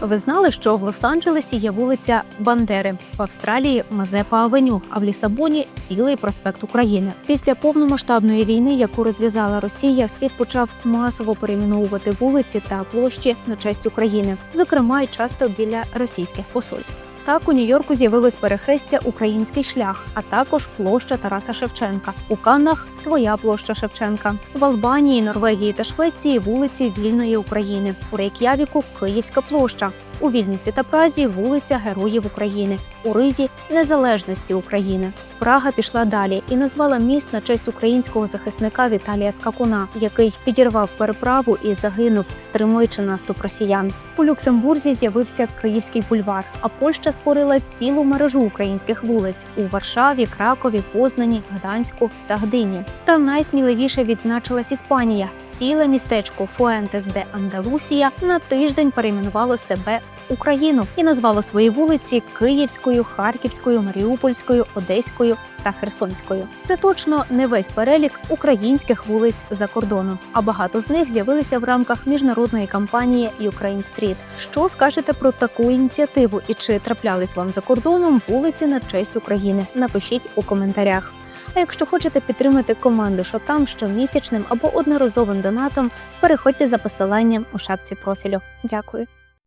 Ви знали, що в Лос-Анджелесі є вулиця Бандери, в Австралії Мазепа Авеню, а в Лісабоні цілий проспект України. Після повномасштабної війни, яку розв'язала Росія, світ почав масово перейменовувати вулиці та площі на честь України, зокрема й часто біля російських посольств. Так у Нью-Йорку з'явилось перехрестя Український шлях, а також площа Тараса Шевченка. У Каннах своя площа Шевченка. В Албанії, Норвегії та Швеції вулиці Вільної України. У Рейк'явіку Київська площа. У Вільнісі та Празі вулиця Героїв України. У Ризі Незалежності України. Прага пішла далі і назвала міст на честь українського захисника Віталія Скакуна, який підірвав переправу і загинув, стримуючи наступ росіян. У Люксембурзі з'явився Київський бульвар, а Польща створила цілу мережу українських вулиць у Варшаві, Кракові, Познані, Гданську та Гдині. Та найсміливіше відзначилась Іспанія. Ціле містечко Фуентес де Андалусія на тиждень перейменувало себе Україну і назвало свої вулиці Київською, Харківською, Маріупольською, Одеською та Херсонською. Це точно не весь перелік українських вулиць за кордоном, а багато з них з'явилися в рамках міжнародної кампанії Ukraine Street. Що скажете про таку ініціативу і чи траплялись вам за кордоном вулиці на честь України? Напишіть у коментарях. А якщо хочете підтримати команду Шотам щомісячним або одноразовим донатом, переходьте за посиланням у шапці профілю. Дякую.